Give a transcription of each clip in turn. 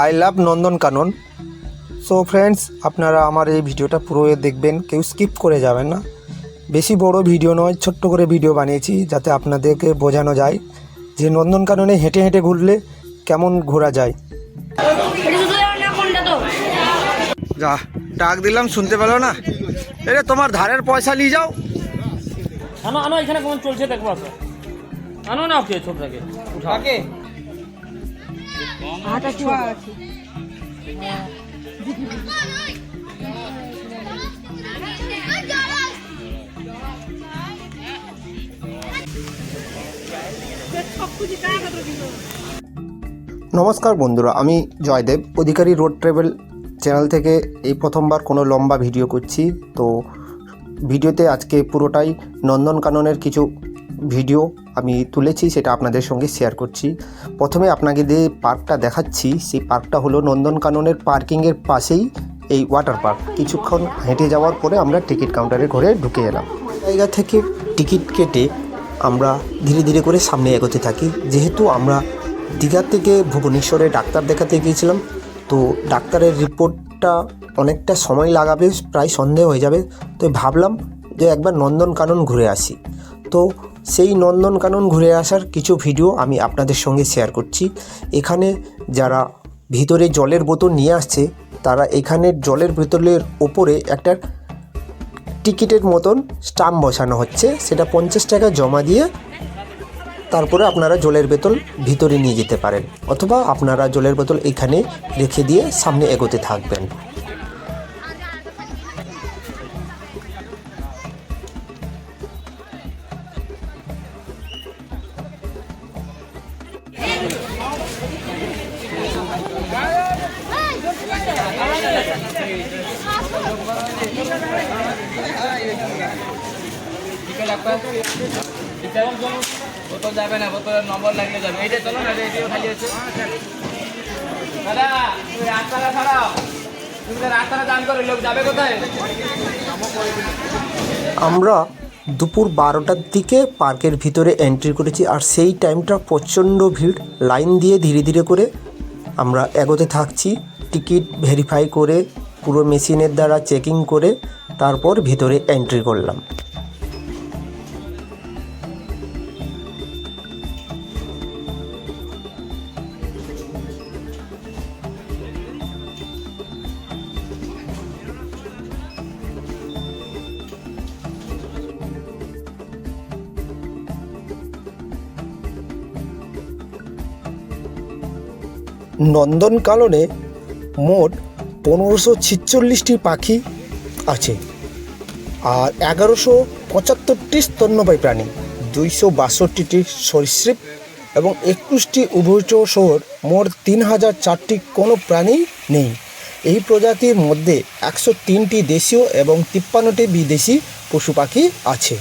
I love Nandankanan so friends আপনারা আমার এই ভিডিওটা পুরো দেখবেন কেউ স্কিপ করে যাবেন না। বেশি বড় ভিডিও নয় ছোট্ট করে ভিডিও বানিয়েছি যাতে আপনাদেরকে বোঝানো যায় যে নন্দনকাননে হেঁটে হেঁটে ঘুরলে কেমন ঘোরা যায়। এটা যা ডাক দিলাম শুনতে পেল না? এরে তোমার ধারের পয়সা নিয়ে যাও। আনো আনো এখানে কেমন চলছে দেখব আনো না ওকে ছোটটাকে। উঠা নমস্কার বন্ধুরা আমি Joydeb Adhikari road travel channel থেকে এই প্রথমবার কোনো লম্বা ভিডিও করছি। তো ভিডিওতে আজকে পুরোটাই নন্দনকাননের কিছু ভিডিও আমি তুলেছি, সেটা আপনাদের সঙ্গে শেয়ার করছি। প্রথমে আপনাকে যে পার্কটা দেখাচ্ছি, সেই পার্কটা হলো নন্দনকাননের পার্কিংয়ের পাশেই এই ওয়াটার পার্ক কিছুক্ষণ হেঁটে যাওয়ার পরে আমরা টিকিট কাউন্টারে ঘরে ঢুকে এলাম। জায়গা থেকে টিকিট কেটে আমরা ধীরে ধীরে করে সামনে এগোতে থাকি। যেহেতু আমরা দীঘা থেকে ভুবনেশ্বরে ডাক্তার দেখাতে গিয়েছিলাম, তো ডাক্তারের রিপোর্টটা অনেকটা সময় লাগাবে, প্রায় সন্দেহ হয়ে যাবে। তো ভাবলাম যে একবার নন্দনকানন ঘুরে আসি। তো সেই নন্দনকানন ঘুরে আসার কিছু ভিডিও আমি আপনাদের সঙ্গে শেয়ার করছি। এখানে যারা ভিতরে জলের বোতল নিয়ে আসছে, তারা এখানে জলের বোতলের ওপরে একটা টিকিটের মতন স্টাম্প বসানো হচ্ছে। সেটা পঞ্চাশ টাকা জমা দিয়ে তারপরে আপনারা জলের বোতল ভিতরে নিয়ে যেতে পারেন। অথবা আপনারা জলের বোতল এখানে রেখে দিয়ে সামনে এগোতে থাকবেন। বোতল যাবে না বোতলের নম্বর যাবে চলো না এইটাও খালি আছে দাদা তুমি রাস্তাটা ছাড়াও তুমি রাস্তাটা দান করো লোক যাবে কোথায় আমরা দুপুর বারোটার দিকে পার্কের ভিতরে এন্ট্রি করেছি আর সেই টাইমটা প্রচণ্ড ভিড়। লাইন দিয়ে ধীরে ধীরে করে আমরা এগোতে থাকছি। টিকিট ভেরিফাই করে, পুরো মেশিনের দ্বারা চেকিং করে তারপর ভিতরে এন্ট্রি করলাম। নন্দনকাননে মোট পনেরোশো ছিচল্লিশটি পাখি আছে। আর এগারোশো পঁচাত্তরটি স্তন্যবায়ী প্রাণী, দুইশো বাষট্টিটি সরীসৃপ এবং একুশটি উভয়চর শহর, মোট তিন হাজার চারটি কোনো প্রাণী নেই। এই প্রজাতির মধ্যে একশো তিনটি দেশীয় এবং তিপ্পান্নটি বিদেশি পশু পাখি আছে।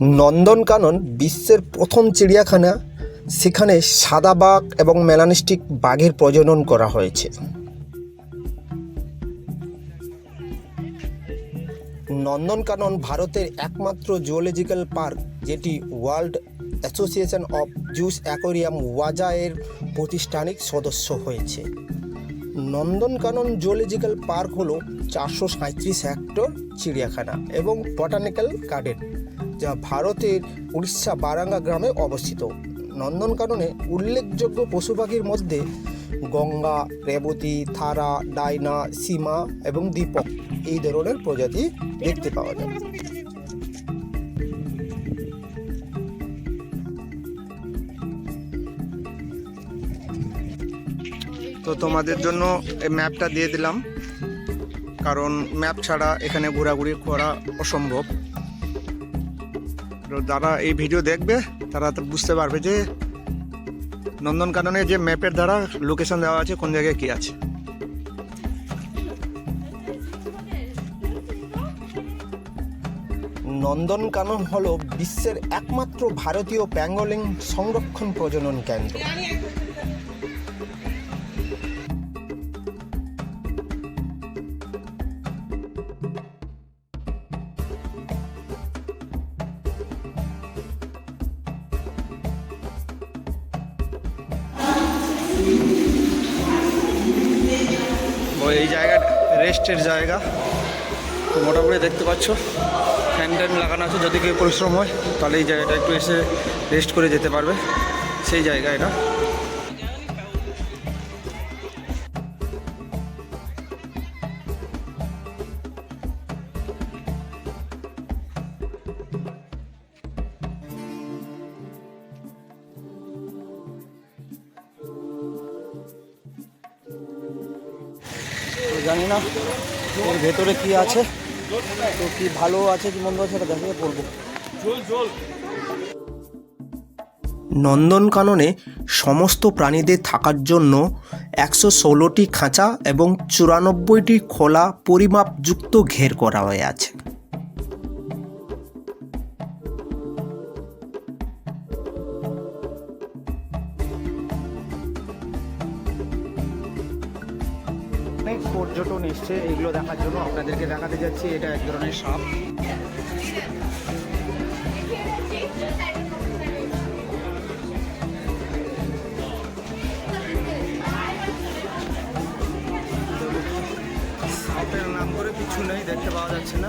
নন্দনকানন বিশ্বের প্রথম চিড়িয়াখানা। সেখানে সাদা বাঘ এবং মেলানিস্টিক বাঘের প্রজনন করা হয়েছে। নন্দনকানন ভারতের একমাত্র জুওলজিক্যাল পার্ক যেটি world association of zoos aquarium ওয়াজা এর প্রতিষ্ঠানিক সদস্য হয়েছে। নন্দনকানন জুওলজিক্যাল পার্ক হলো চারশো সাঁত্রিশ হেক্টর চিড়িয়াখানা এবং বটানিক্যাল গার্ডেন যা ভারতের উড়িষ্যা বারাঙ্গা গ্রামে অবস্থিত। নন্দনকাননে উল্লেখযোগ্য পশু পাখির মধ্যে গঙ্গা, রেবতী, থারা, ডাইনা, সীমা এবং দীপক এই ধরনের প্রজাতি দেখতে পাওয়া যায়। তো তোমাদের জন্য এই ম্যাপটা দিয়ে দিলাম। কারণ ম্যাপ ছাড়া এখানে ঘোরাঘুরি করা অসম্ভব। যারা এই ভিডিও দেখবে, তারা তো বুঝতে পারবে যে নন্দনকাননে যে ম্যাপের দ্বারা লোকেশন দেওয়া আছে, কোন জায়গায় কি আছে। নন্দনকানন হল বিশ্বের একমাত্র ভারতীয় প্যাঙ্গলিং সংরক্ষণ প্রজনন কেন্দ্র। এই জায়গা রেস্টের জায়গা। তো মোটামুটি দেখতে পাচ্ছ ফ্যান ট্যান লাগানো আছে। যদি কেউ পরিশ্রম হয়, তাহলে এই জায়গাটা একটু এসে রেস্ট করে যেতে পারবে। সেই জায়গায় এটা। জানি না এর ভেতরে কি আছে, তো কি ভালো আছে কি মন্দ আছে সেটা দেখে বলব। নন্দনকাননে সমস্ত প্রাণীদের থাকার জন্য একশো ষোলোটি খাঁচা এবং চুরানব্বইটি খোলা পরিমাপযুক্ত ঘের করা হয়ে আছে। অনেক পর্যটন এসছে, এগুলো দেখার জন্য আপনাদেরকে দেখাতে যাচ্ছি। এটা এক ধরনের সাপ। সাপের নাম করে কিছু নেই, দেখতে পাওয়া যাচ্ছে না।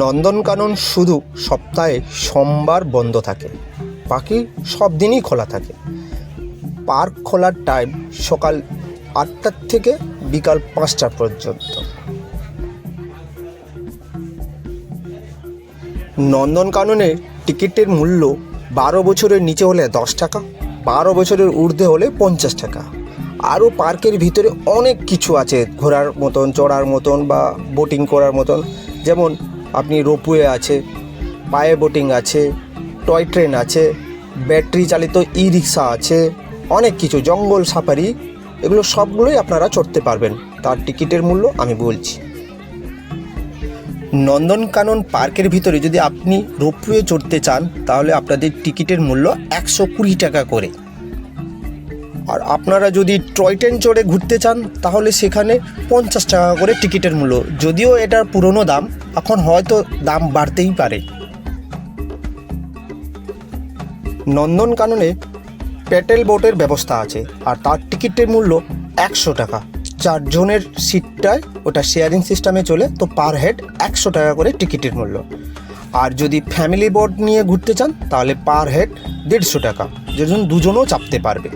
নন্দনকানন শুধু সপ্তাহে সোমবার বন্ধ থাকে, বাকি সব দিনই খোলা থাকে। পার্ক খোলার টাইম সকাল আটটার থেকে বিকাল পাঁচটা পর্যন্ত। নন্দনকাননের টিকিটের মূল্য বারো বছরের নিচে হলে দশ টাকা, বারো বছরের ঊর্ধ্বে হলে পঞ্চাশ টাকা। আরও পার্কের ভিতরে অনেক কিছু আছে ঘোরার মতন, চড়ার মতন বা বোটিং করার মতন। যেমন আপনি রোপওয়ে আছে, পায়ে বোটিং আছে, টয় ট্রেন আছে, ব্যাটারি চালিত ই রিক্সা আছে, অনেক কিছু, জঙ্গল সাফারি, এগুলো সবগুলোই আপনারা চড়তে পারবেন। তার টিকিটের মূল্য আমি বলছি। নন্দনকানন পার্কের ভিতরে যদি আপনি রোপওয়ে চড়তে চান, তাহলে আপনাদের টিকিটের মূল্য একশো কুড়ি টাকা করে। আর আপনারা যদি টয় ট্রেন চড়ে ঘুরতে চান, তাহলে সেখানে পঞ্চাশ টাকা করে টিকিটের মূল্য। যদিও এটার পুরনো দাম, এখন হয়তো দাম বাড়তেই পারে। নন্দনকাননে প্যাটেল বোটের ব্যবস্থা আছে, আর তার টিকিটের মূল্য একশো টাকা। চারজনের সিটটায় ওটা শেয়ারিং সিস্টেমে চলে, তো পার হেড একশো টাকা করে টিকিটের মূল্য। আর যদি ফ্যামিলি বোট নিয়ে ঘুরতে চান, তাহলে পার হেড দেড়শো টাকা। যেজন দুজনও চাপতে পারবে।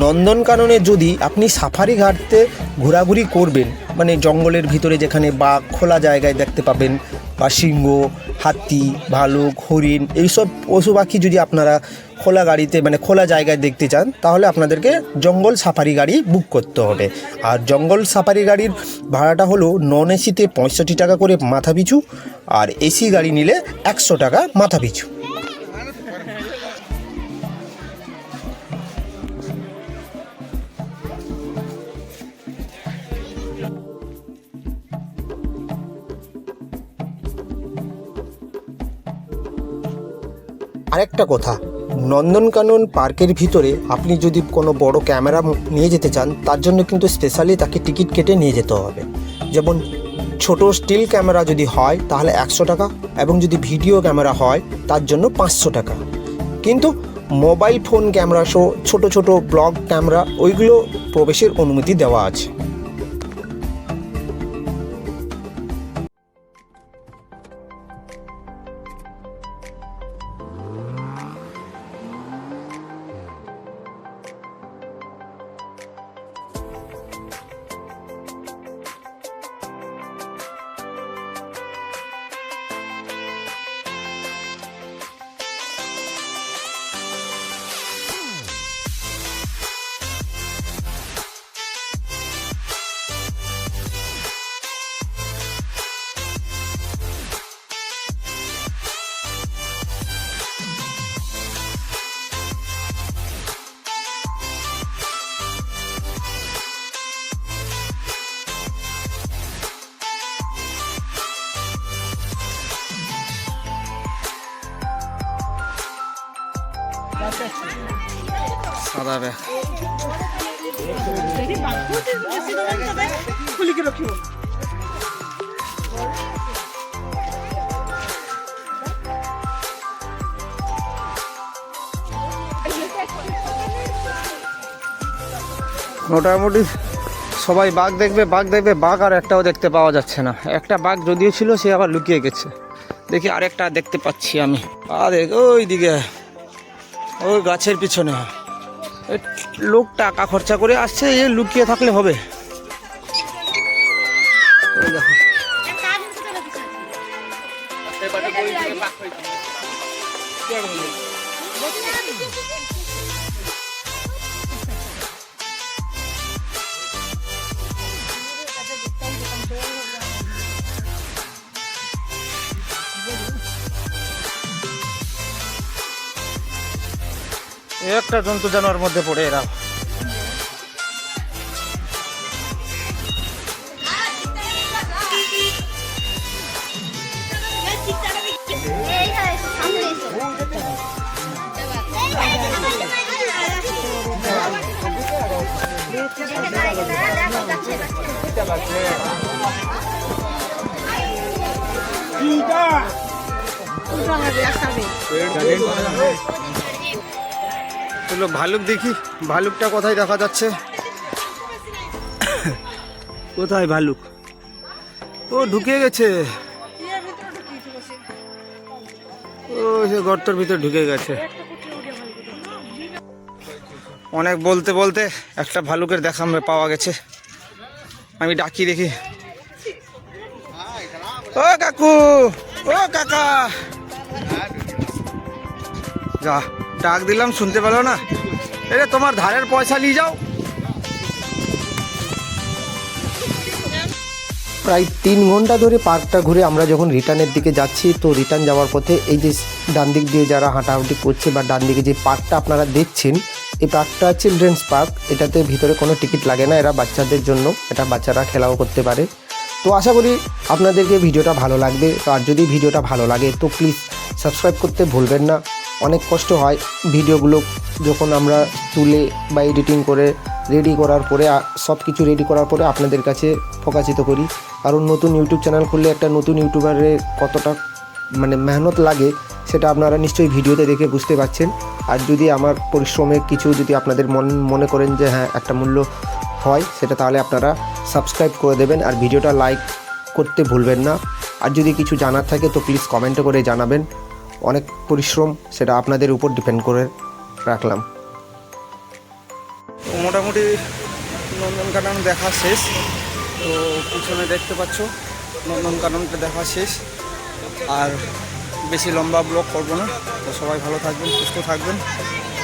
নন্দনকাননে যদি আপনি সাফারি ঘাটতে ঘোরাঘুরি করবেন মানে জঙ্গলের ভিতরে যেখানে বাঘ খোলা জায়গায় দেখতে পাবেন বা সিংহ হাতি, ভালুক, হরিণ, এইসব পশু পাখি যদি আপনারা খোলা গাড়িতে মানে খোলা জায়গায় দেখতে চান, তাহলে আপনাদেরকে জঙ্গল সাফারি গাড়ি বুক করতে হবে। আর জঙ্গল সাফারি গাড়ির ভাড়াটা হলো নন এসিতে পঁয়ষট্টি টাকা করে মাথা পিছু আর এসি গাড়ি নিলে একশো টাকা মাথা পিছু আরেকটা কথা, নন্দনকানন পার্কের ভিতরে আপনি যদি কোনো বড় ক্যামেরা নিয়ে যেতে চান, তার জন্য কিন্তু স্পেশালি তাকে টিকিট কেটে নিয়ে যেতে হবে। যেমন ছোট স্টিল ক্যামেরা যদি হয়, তাহলে একশো টাকা এবং যদি ভিডিও ক্যামেরা হয়, তার জন্য পাঁচশো টাকা। কিন্তু মোবাইল ফোন ক্যামেরা সহ ছোট ছোট ব্লগ ক্যামেরা, ওইগুলো প্রবেশের অনুমতি দেওয়া আছে। মোটামুটি সবাই বাঘ দেখবে বাঘ দেখবে, বাঘ আর একটাও দেখতে পাওয়া যাচ্ছে না। একটা বাঘ যদিও ছিল, সে আবার লুকিয়ে গেছে। দেখি আরেকটা দেখতে পাচ্ছি আমি। আর ওই দিকে ওই গাছের পিছনে। লোক টাকা খরচা করে আসছে এ লুকিয়ে থাকলে হবে। দেখো। একটা জন্তু জানোয়ার মধ্যে পড়ে এরা। চলো ভালুক দেখি। ভালুকটা কোথায় দেখা যাচ্ছে? কোথায় ভালুক? ও ঢুকে গেছে। ও সে গর্তর ভিতর ঢুকে গেছে। অনেক বলতে বলতে একটা ভালুকের দেখা আমরা পাওয়া গেছে। আমি ডাকি দেখি। ও কাকু! ও কাকা! যা। ডাক দিলাম, শুনতে পেল না। এরে, তোমার ধারের পয়সা নিয়ে যাও। প্রায় তিন ঘণ্টা ধরে পার্কটা ঘুরে আমরা যখন রিটার্নের দিকে যাচ্ছি, তো রিটার্ন যাওয়ার পথে এই যে ডান দিক দিয়ে যারা হাঁটাহাঁটি করছে বা ডান দিকে যে পার্কটা আপনারা দেখছেন, এই পার্কটা চিলড্রেন্স পার্ক এটাতে ভিতরে কোনো টিকিট লাগে না, এরা বাচ্চাদের জন্য। এটা বাচ্চারা খেলাও করতে পারে। তো আশা করি আপনাদেরকে ভিডিওটা ভালো লাগবে। তো আর যদি ভিডিওটা ভালো লাগে, তো প্লিজ সাবস্ক্রাইব করতে ভুলবেন না। অনেক কষ্ট হয়। ভিডিওগুলো যখন আমরা তুলে বা এডিটিং করে রেডি করার পরে সব কিছু রেডি করার পরে আপনাদের কাছে প্রকাশিত করি। কারণ নতুন ইউটিউব চ্যানেল খুললে একটা নতুন ইউটিউবারের কতটা মানে মেহনত লাগে, সেটা আপনারা নিশ্চয়ই ভিডিওতে দেখে বুঝতে পারছেন। আর যদি আমার পরিশ্রমের কিছু যদি আপনাদের মন, মনে করেন যে হ্যাঁ একটা মূল্য হয়, সেটা তাহলে আপনারা সাবস্ক্রাইব করে দেবেন। আর ভিডিওটা লাইক করতে ভুলবেন না। আর যদি কিছু জানার থাকে, তো প্লিজ কমেন্টে করে জানাবেন। অনেক পরিশ্রম সেটা আপনাদের উপর ডিপেন্ড করে রাখলাম। মোটামুটি নন্দনকানন দেখা শেষ। তো পিছনে দেখতে পাচ্ছ নন্দনকাননটা দেখা শেষ। আর বেশি লম্বা ব্লগ করব না। তো সবাই ভালো থাকবেন, সুস্থ থাকবেন।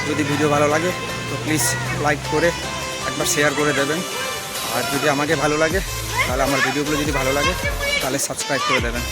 যদি ভিডিও ভালো লাগে, তো প্লিজ লাইক করে একবার শেয়ার করে দেবেন। আর যদি আমাকে ভালো লাগে, তাহলে আমার ভিডিওগুলো যদি ভালো লাগে, তাহলে সাবস্ক্রাইব করে দেবেন।